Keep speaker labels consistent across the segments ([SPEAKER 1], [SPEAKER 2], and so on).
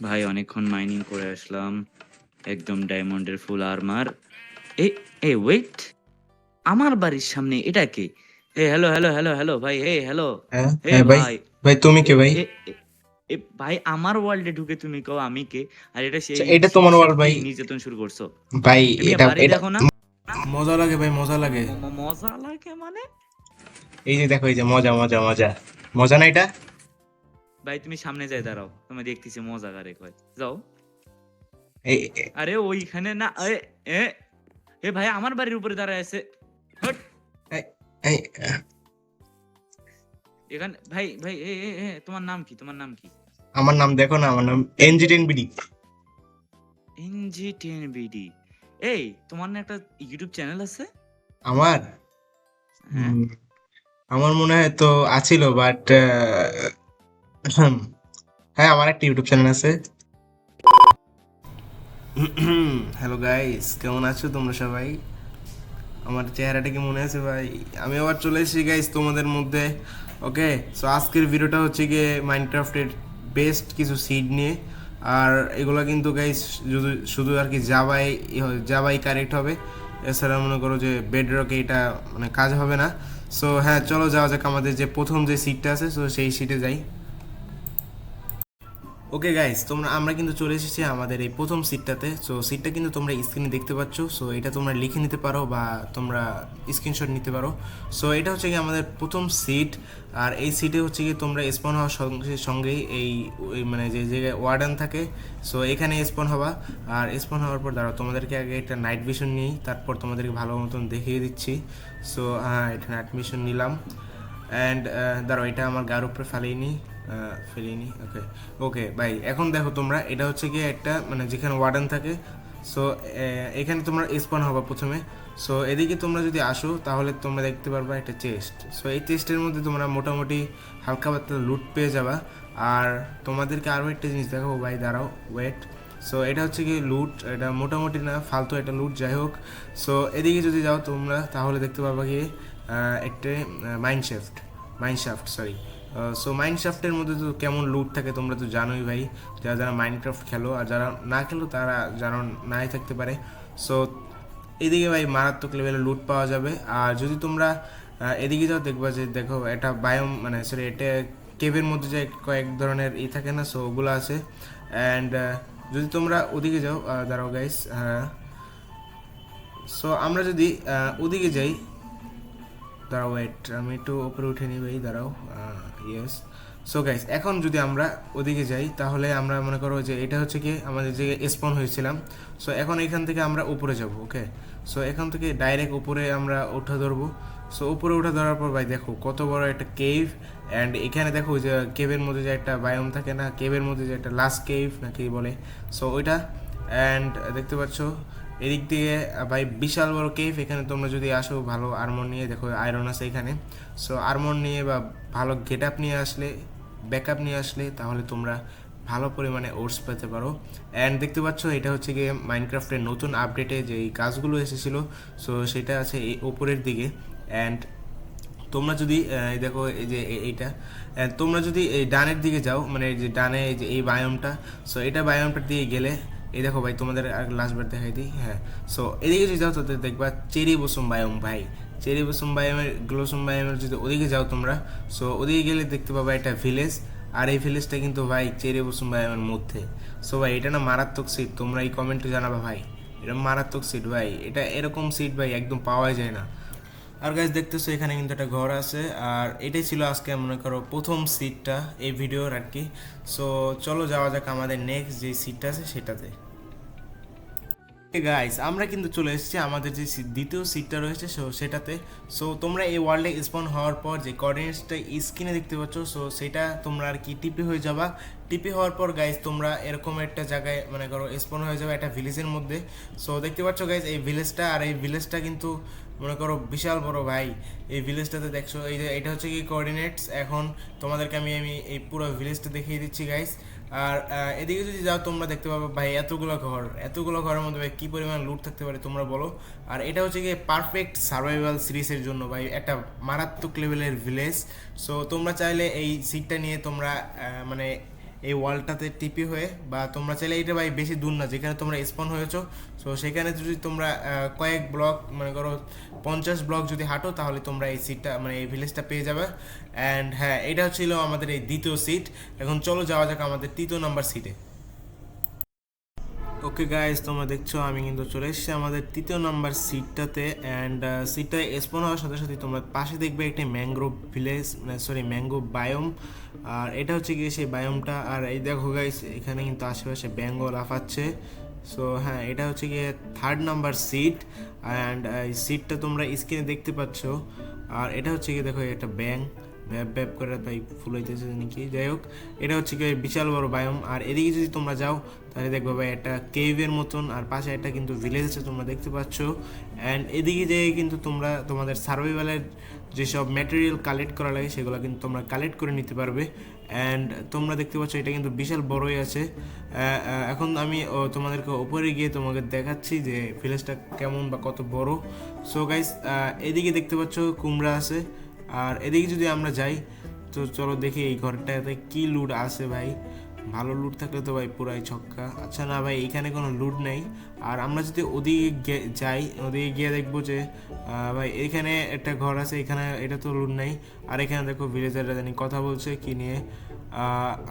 [SPEAKER 1] ভাই অনেকক্ষণ মাইনিং করে আসলাম। একদম ডায়মন্ডের ফুল আর্মার এ এ ওয়েট আমার বাড়ির সামনে এটা কি? এ হ্যালো হ্যালো হ্যালো হ্যালো ভাই হে হ্যালো
[SPEAKER 2] হ্যাঁ
[SPEAKER 1] এ
[SPEAKER 2] ভাই।
[SPEAKER 1] ভাই।
[SPEAKER 2] তুমি কে ভাই?
[SPEAKER 1] এ ভাই আমার ওয়ার্ল্ডে ঢুকে তুমি কও আমি কে? আর এটা সেই
[SPEAKER 2] আচ্ছা, এটা তোমার ওয়ার্ল্ড ভাই।
[SPEAKER 1] নির্যাতন শুরু করছ।
[SPEAKER 2] ভাই এটা এটা
[SPEAKER 1] দেখো না?
[SPEAKER 2] মজা লাগে ভাই মজা লাগে।
[SPEAKER 1] মজা লাগে মানে?
[SPEAKER 2] এই যে দেখো এই যে মজা মজা মজা। মজা না এটা?
[SPEAKER 1] ভাই তুমি সামনে যাই দাঁড়াও। তুমি দেখতেছি মজা গারে কয়। যাও। আরে ওইখানে না এ এ ভাই আমার বাড়ির উপরে দাঁড়ায় আছে। এখানে ভাই ভাই এ এ তোমার নাম কি? তোমার নাম কি?
[SPEAKER 2] আমার নাম দেখো না আমার নাম NG ten BD.
[SPEAKER 1] NG ten BD. এই তোমার না একটা ইউটিউব চ্যানেল আছে?
[SPEAKER 2] আমার?
[SPEAKER 1] হ্যাঁ।
[SPEAKER 2] আমার মনে হয় তো আছিল বাট হ্যাঁ আমার একটা ইউটিউব চ্যানেল আছে। হ্যালো গাইস কেমন আছো তোমরা সবাই? আমার চেহারাটা কি মনে আছে ভাই? আমি আবার চলে এসেছি গাইস তোমাদের মধ্যে ওকে সো আজকের ভিডিওটা হচ্ছে গিয়ে মাইনক্রাফটের বেস্ট কিছু সিড নিয়ে। আর এগুলো কিন্তু গাইস শুধু আর কি জাবাই জাবাই কারেক্ট হবে। এছাড়া মনে করো যে বেডরকে এটা মানে কাজ হবে না। সো হ্যাঁ চলো যাওয়া যাক আমাদের যে প্রথম যে সিটটা আছে সো সেই সিটে যাই। ওকে গাইস তোমরা, আমরা কিন্তু চলে এসেছি আমাদের এই প্রথম সিটটাতে সো সিটটা কিন্তু তোমরা স্ক্রিনে দেখতে পাচ্ছ। সো এটা তোমরা লিখে নিতে পারো বা তোমরা স্ক্রিনশট নিতে পারো। সো এটা হচ্ছে কি আমাদের প্রথম সিট আর এই সিটে হচ্ছে কি তোমরা স্পন হওয়ার সঙ্গে, সঙ্গেই এই মানে যে জায়গায় ওয়ার্ডান থাকে সো এখানে স্পন হওয়া আর স্পন হওয়ার পর, দাঁড়াও, তোমাদেরকে আগে একটা নাইট ভিশন নিই। তারপর তোমাদেরকে ভালো মতন দেখিয়ে দিচ্ছি। সো হ্যাঁ এটা নাইট ভিশন নিলাম। অ্যান্ড দাঁড়াও, এটা আমার গার উপরে ফেলেইনি ফেলিনি? ওকে ওকে ভাই এখন দেখো তোমরা, এটা হচ্ছে গিয়ে একটা মানে যেখানে ওয়ার্ডেন থাকে সো এখানে তোমরা স্পন হবা প্রথমে। সো এদিকে তোমরা যদি আসো, তাহলে তোমরা দেখতে পারবা একটা চেস্ট সো এই চেস্টের মধ্যে তোমরা মোটামুটি হালকা পাতলা লুট পেয়ে যাবা। আর তোমাদেরকে আরও একটা জিনিস দেখাবো, ভাই, দাঁড়াও ওয়েট সো এটা হচ্ছে কি লুট এটা মোটামুটি না, ফালতু একটা লুট যাই হোক। সো এদিকে যদি যাও তোমরা, তাহলে দেখতে পাবা কি একটা মাইনশাফট মাইনশাফট সরি সো মাইনশাফটের মধ্যে তো কেমন লুট থাকে তোমরা তো জানোই ভাই। যারা যারা মাইনক্রাফট খেলো আর যারা না খেলো তারা যেন নাই থাকতে পারে। সো এদিকে ভাই মারাত্মক লেভেলে লুট পাওয়া যাবে। আর যদি তোমরা এদিকে যাও দেখবা যে দেখো এটা বায়োম মানে সরি এটা কেভের মধ্যে যে কয়েক ধরনের ই থাকে না সো ওগুলো আছে। অ্যান্ড যদি তোমরা ওদিকে যাও দাঁড়াও গাইস হ্যাঁ সো আমরা যদি ওদিকে যাই, দাঁড়াও ওয়েট আমি একটু উপরে উঠে নিই ভাই, দাঁড়াও ইয়েস সো গাইস এখন যদি আমরা ওদিকে যাই, তাহলে আমরা মনে করো যে এটা হচ্ছে কি, আমাদের যে স্পন হয়েছিলাম। সো এখন এখান থেকে আমরা উপরে যাব ওকে সো এখান থেকে ডাইরেক্ট উপরে আমরা উঠে ধরবো। সো উপরে উঠে ধরার পর, ভাই, দেখো, কত বড় একটা কেভ অ্যান্ড এখানে দেখো যে কেভের মধ্যে যে একটা বায়োম থাকে না কেভের মধ্যে যে একটা লাস্ট কেভ না কি বলে। সো ওইটা অ্যান্ড দেখতে পাচ্ছ এদিক দিয়ে ভাই বিশাল বড় কেফ এখানে তোমরা যদি আসো, ভালো আর্মর নিয়ে, দেখো আয়রন আছে এখানে। সো আর্মর নিয়ে বা ভালো গেট আপ নিয়ে আসলে ব্যাকআপ নিয়ে আসলে, তাহলে তোমরা ভালো পরিমাণে ওটস পেতে পারো। অ্যান্ড দেখতে পাচ্ছ, এটা হচ্ছে গিয়ে মাইনক্রাফটের নতুন আপডেটে যে এই কাজগুলো এসেছিল। সো সেটা আছে এই ওপরের দিকে। অ্যান্ড তোমরা যদি দেখো এই যে এইটা। তোমরা যদি এই ডানের দিকে যাও মানে যে ডানে এই যে এই বায়োমটা সো এটা বায়োমটার দিকে গেলে এই দেখো ভাই, তোমাদের লাস্ট বার দেখাই দিই হ্যাঁ। সো এদিকে যদি যাও তাদের দেখবা চেরি বসুম বায়োম, ভাই। চেরি বসুম বায়োমের, গ্লোসুম বায়োমের যদি ওদিকে যাও তোমরা সো ওদিকে গেলে দেখতে পাবা একটা ভিলেজ আর এই ভিলেজটা কিন্তু ভাই চেরি বসুম বায়োমের মধ্যে। সো ভাই, এটা না মারাত্মক সিট তোমরা এই কমেন্টে জানাবা, ভাই। এটা মারাত্মক সিট ভাই। এটা এরকম সিট ভাই, একদম পাওয়া যায় না। আর গাইজ দেখতেছো, এখানে কিন্তু একটা ঘর আছে, আর এটাই ছিল আজকে, মনে করো, প্রথম সিটটা এই ভিডিওর আর কি। সো চলো যাওয়া যাক আমাদের নেক্সট যে সিটটা আছে, সেটাতে। গাইস আমরা কিন্তু চলে এসেছি আমাদের যে দ্বিতীয় সিটটা রয়েছে সো সেটাতে। সো তোমরা এই ওয়ার্ল্ডে স্পন হওয়ার পর যে কোঅর্ডিনেটসটা স্ক্রিনে দেখতে পাচ্ছ সো সেটা তোমরা আর কি টিপি হয়ে যাবা। টিপি হওয়ার পর গাইস তোমরা এরকম একটা জায়গায় মানে করো স্পন হয়ে যাবে একটা ভিলেজের মধ্যে। সো দেখতে পাচ্ছ গাইস এই ভিলেজটা আর এই ভিলেজটা কিন্তু মনে করো বিশাল বড় ভাই, এই ভিলেজটাতে দেখছ, এই যে এটা হচ্ছে কি কোঅর্ডিনেটস এখন তোমাদেরকে আমি আমি এই পুরো ভিলেজটা দেখিয়ে দিচ্ছি গাইস আর এদিকে যদি যাও তোমরা দেখতে পাবে, ভাই, এতগুলো ঘর, এতগুলো ঘরের মধ্যে ভাই কী পরিমাণ লুট থাকতে পারে তোমরা বলো। আর এটা হচ্ছে গিয়ে পারফেক্ট সার্ভাইভাল সিরিজের জন্য ভাই, একটা মারাত্মক লেভেলের ভিলেজ সো তোমরা চাইলে এই সিটটা নিয়ে তোমরা মানে এই ওয়ালটাতে টিপি হয়ে বা তোমরা চাইলে এটা ভাই বেশি দূর না, যেখানে তোমরা স্পন হয়েছো। সো সেখানে যদি তোমরা কয়েক ব্লক মনে করো পঞ্চাশ ব্লক যদি হাঁটো, তাহলে তোমরা এই সিটটা মানে এই ভিলেজটা পেয়ে যাবে। অ্যান্ড হ্যাঁ এটা ছিল আমাদের এই দ্বিতীয় সিট এখন চলো যাওয়া যাক আমাদের তৃতীয় নাম্বার সিটে ওকে গাইজ তোমরা দেখছ, আমি কিন্তু চলে এসেছি আমাদের তৃতীয় নাম্বার সিটটাতে অ্যান্ড সিটটা স্পন হওয়ার সাথে সাথে তোমরা পাশে দেখবে একটি ম্যাংগ্রোভ ভিলেজ মানে সরি ম্যাঙ্গো বায়োম আর এটা হচ্ছে গিয়ে সেই বায়োমটা আর এই দেখো গাইস এখানে কিন্তু আশেপাশে ব্যাঙ্গো লাফাচ্ছে সো হ্যাঁ এটা হচ্ছে গিয়ে থার্ড নাম্বার সিট অ্যান্ড এই সিটটা তোমরা স্ক্রিনে দেখতে পাচ্ছ। আর এটা হচ্ছে গিয়ে, দেখো একটা ব্যাং ব্যাপ ব্যাপ করে ভাই ফুল হইতেছে নাকি? যাই হোক, এটা হচ্ছে কি বিশাল বড় বায়োম। আর এদিকে যদি তোমরা যাও, তাহলে দেখবে ভাই একটা কেভের মতন, আর পাশে একটা কিন্তু ভিলেজ আছে তোমরা দেখতে পাচ্ছ। অ্যান্ড এদিকে যেয়ে কিন্তু তোমরা তোমাদের সার্ভাইভালের যেসব ম্যাটেরিয়াল কালেক্ট করা লাগে, সেগুলো কিন্তু তোমরা কালেক্ট করে নিতে পারবে। অ্যান্ড তোমরা দেখতে পাচ্ছ এটা কিন্তু বিশাল বড়ই আছে। এখন আমি তোমাদেরকে ওপরে গিয়ে তোমাকে দেখাচ্ছি যে ভিলেজটা কেমন বা কত বড়। সো গাইস এদিকে দেখতে পাচ্ছ কুমড়া আছে। আর এদিকে যদি আমরা যাই, তো চলো দেখি এই ঘরটাতে কি লুট আছে ভাই। ভালো লুট থাকলে তো ভাই পুরাই ছক্কা। আচ্ছা না ভাই, এখানে কোনো লুট নেই। আর আমরা যদি ওদিকে যাই, ওদিকে গিয়ে দেখব যে ভাই এখানে একটা ঘর আছে, এখানে এটা তো লুট নেই। আর এখানে দেখো ভিলেজাররা জানি কথা বলছে, কি নিয়ে।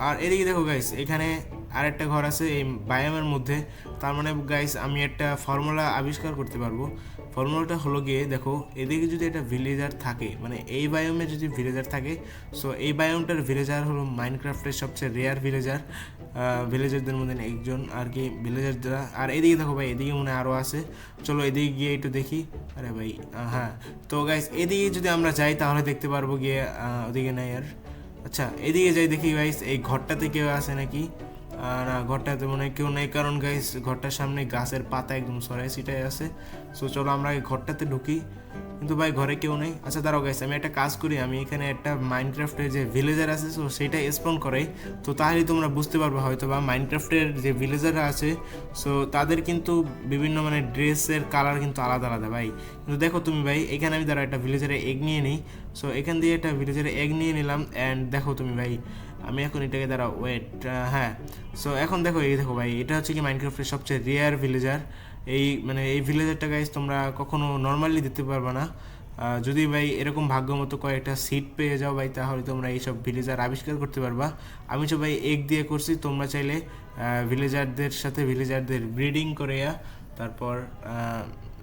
[SPEAKER 2] আর এদিকে দেখো গাইস এখানে আরেকটা ঘর আছে এই বায়ামের মধ্যে। তার মানে গাইস আমি একটা ফর্মুলা আবিষ্কার করতে পারব। ফর্মুলাটা হলো গিয়ে, দেখো, এদিকে যদি একটা ভিলেজার থাকে মানে এই বায়োমে যদি ভিলেজার থাকে সো এই বায়োমটার ভিলেজার হলো মাইনক্রাফটের সবচেয়ে রেয়ার ভিলেজার ভিলেজারদের মধ্যে একজন আর কি ভিলেজার যারা আর এদিকে দেখো ভাই, এদিকে মনে আরও আছে। চলো এদিকে গিয়ে একটু দেখি। আরে ভাই হ্যাঁ। তো গাইস এদিকে যদি আমরা যাই, তাহলে দেখতে পারব গিয়ে ওদিকে নাই আর আচ্ছা এদিকে যাই দেখি গাইস এই ঘরটাতে কেউ আছে নাকি? না ঘরটাতে মনে হয় কেউ নেই। কারণ গাইস ঘরটার সামনে গাছের পাতা একদম সরাই ছিটাই আছে। সো চলো আমরা এই ঘরটাতে ঢুকি। কিন্তু ভাই, ঘরে কেউ নেই। আচ্ছা দাঁড়াও গাইস আমি একটা কাজ করি। আমি এখানে একটা মাইনক্রাফ্টের যে ভিলেজার আছে সো সেটা স্পন করে। তো তাহলেই তোমরা বুঝতে পারবে হয়তো বা মাইনক্রাফটের যে ভিলেজাররা আছে সো তাদের কিন্তু বিভিন্ন মানে ড্রেসের কালার কিন্তু আলাদা আলাদা ভাই। কিন্তু দেখো তুমি ভাই, এখানে আমি দাঁড়া একটা ভিলেজারে এগ নিয়ে নিই। সো এখান দিয়ে একটা ভিলেজারে এগ নিয়ে নিলাম অ্যান্ড দেখো তুমি ভাই, আমি এখন এটাকে দাঁড়া ওয়েট হ্যাঁ। সো এখন দেখো, এই দেখো ভাই, এটা হচ্ছে কি মাইনক্রাফটের সবচেয়ে রেয়ার ভিলেজার এই মানে এই ভিলেজারটা গাইজ তোমরা কখনো নর্মালি দিতে পারবে না। যদি ভাই এরকম ভাগ্য মতো কয়েকটা সিট পেয়ে যাও ভাই, তাহলে তোমরা এইসব ভিলেজার আবিষ্কার করতে পারবা। আমি তো ভাই এগ দিয়ে করছি, তোমরা চাইলে ভিলেজারদের সাথে ভিলেজারদের ব্রিডিং করে তারপর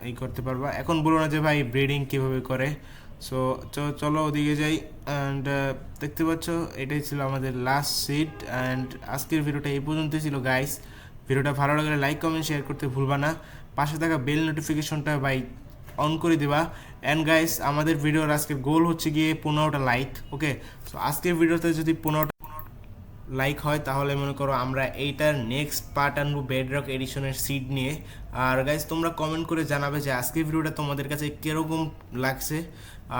[SPEAKER 2] এই করতে পারবা। এখন বলো না যে ভাই ব্রিডিং কীভাবে করে। সো চলো ওদিকে যাই অ্যান্ড দেখতে পাচ্ছ, এটাই ছিল আমাদের লাস্ট সিট অ্যান্ড আজকের ভিডিওটা এই পর্যন্তই ছিল গাইস ভিডিওটা ভালো লাগলে লাইক কমেন্ট শেয়ার করতে ভুলবা না। পাশে থাকা বেল নোটিফিকেশনটা বাই অন করে দেবা। অ্যান্ড গাইস আমাদের ভিডিওর আজকে গোল হচ্ছে গিয়ে পনেরোটা লাইক ওকে সো আজকের ভিডিওতে যদি পনেরোটা লাইক হয়, তাহলে মনে করো আমরা এইটার নেক্সট পার্ট আনব বেডরক এডিশনের সিড নিয়ে। আর গাইজ তোমরা কমেন্ট করে জানাবে যে আজকের ভিডিওটা তোমাদের কাছে কীরকম লাগছে।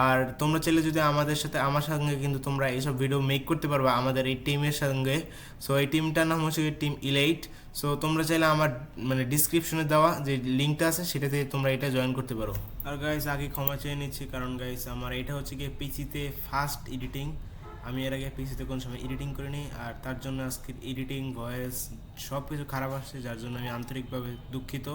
[SPEAKER 2] আর তোমরা চাইলে যদি আমাদের সাথে, আমার সঙ্গে কিন্তু তোমরা এইসব ভিডিও মেক করতে পারবা আমাদের এই টিমের সঙ্গে। সো এই টিমটার নাম হচ্ছে টিম ইলাইট সো তোমরা চাইলে আমার মানে ডিসক্রিপশনে দেওয়া যে লিঙ্কটা আছে সেটাতে তোমরা এটা জয়েন করতে পারো। আর গাইস আগে ক্ষমা চেয়ে নিচ্ছি কারণ গাইস আমার এটা হচ্ছে গিয়ে পিসিতে ফার্স্ট এডিটিং আমি এর আগে পিসিতে কোনো সময় এডিটিং করিনি, আর তার জন্য আজকের এডিটিং ভয়েস সব কিছু খারাপ আসছে, যার জন্য আমি আন্তরিকভাবে দুঃখিত।